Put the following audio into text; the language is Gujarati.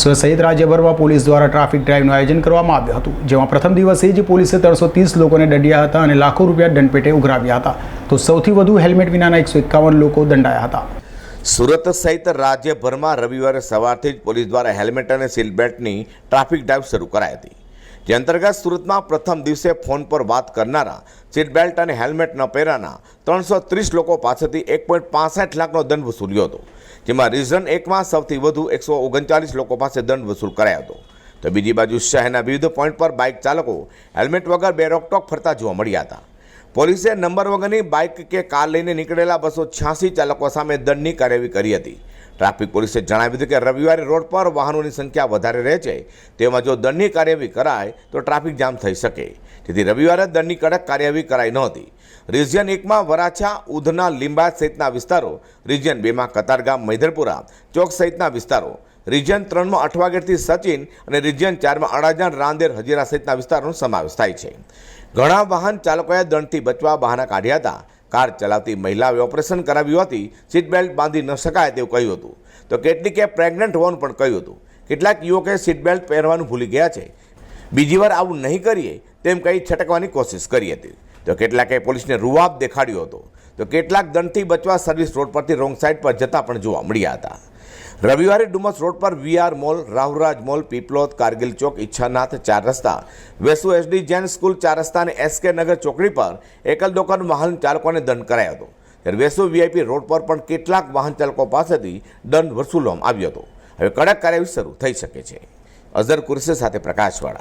સુરત સહિત રાજ્યભરમાં પોલીસ દ્વારા ટ્રાફિક ડ્રાઈવનું આયોજન કરવામાં આવ્યું હતું, જેમાં પ્રથમ દિવસે જ પોલીસે ત્રણસો ત્રીસ લોકોને દંડ્યા હતા અને લાખો રૂપિયા દંડપેટે ઉઘરાવ્યા હતા. તો સૌથી વધુ હેલ્મેટ વિનાના એકસો એકાવન લોકો દંડાયા હતા. સુરત સહિત રાજ્યભરમાં રવિવારે સવારથી જ પોલીસ દ્વારા હેલ્મેટ અને સીટબેલ્ટની ટ્રાફિક ડ્રાઈવ શરૂ કરાઈ હતી. જે અંતર્ગત સુરતમાં પ્રથમ દિવસે ફોન પર વાત કરનારા, સીટ બેલ્ટ અને હેલ્મેટ ન પહેરાના ત્રણસો ત્રીસ લોકો પાસેથી એક પોઈન્ટ પાસઠ લાખનો દંડ વસૂલ્યો હતો, જેમાં રિઝન એકમાં સૌથી વધુ એકસો ઓગણચાલીસ લોકો પાસે દંડ વસૂલ કરાયો હતો. તો બીજી બાજુ શહેરના વિવિધ પોઈન્ટ પર બાઇક ચાલકો હેલ્મેટ વગર બે રોકટોક ફરતા જોવા મળ્યા હતા. પોલીસે નંબર વગરની બાઇક કે કાર લઈને નીકળેલા બસો છ્યાસી ચાલકો સામે દંડની કાર્યવાહી કરી હતી. ટ્રાફિક પોલીસે જણાવ્યું હતું કે રવિવારે રોડ પર વાહનોની સંખ્યા વધારે રહે છે. તેમાં જો દંડની કાર્યવાહી કરાય તો ટ્રાફિક જામ થઈ શકે. તેથી રવિવારે દંડની કડક કાર્યવાહી કરાઈ નહોતી રિજિયન એકમાં વરાછા, ઉધના, લીંબાયત સહિતના વિસ્તારો, રિજિયન બેમાં કતારગામ મૈધરપુરા ચોક સહિતના વિસ્તારો, રિજિયન ત્રણમાં અઠવાગેરથી સચિન અને રિજિયન ચારમાં અડાજણ, રાંદેર, હજીરા સહિતના વિસ્તારોનો સમાવેશ થાય છે. ઘણા વાહન ચાલકોએ દંડથી બચવા બહાના કાઢ્યા હતા. કાર ચલાવતી મહિલાઓએ ઓપરેશન કરાવ્યું હતી, સીટ બેલ્ટ બાંધી ન શકાય તેવું કહ્યું હતું. તો કેટલીકે પ્રેગ્નન્ટ હોવાનું પણ કહ્યું હતું. કેટલાક યુવકે સીટ બેલ્ટ પહેરવાનું ભૂલી ગયા છે. બીજી વાર આવું નહીં કરીએ તેમ કહી છટકવાની કોશિશ કરી હતી. તો કેટલાકે પોલીસને રૂવાબ દેખાડ્યો હતો. તો કેટલાક દંડથી બચવા સર્વિસ રોડ પરથી રોંગ સાઈડ પર જતા પણ જોવા મળ્યા હતા. રવિવારે ડુમસ રોડ પર V R mall, Rahuraj mall, Piplod, Kargil Chowk, Ichchhanath ચાર રસ્તા, વેસુ એસડી જૈન સ્કૂલ ચાર રસ્તા અને એસકે નગર ચોકડી પર એકલ દુકાન વાહન ચાલકોને દંડ કરાયો હતો. ત્યારે વેસુ વીઆઈપી રોડ પર પણ કેટલાક વાહન ચાલકો પાસેથી દંડ વસૂલવામાં આવ્યો હતો. હવે કડક કાર્યવાહી શરૂ થઈ શકે છે. અઝર કુરશી સાથે પ્રકાશવાળા.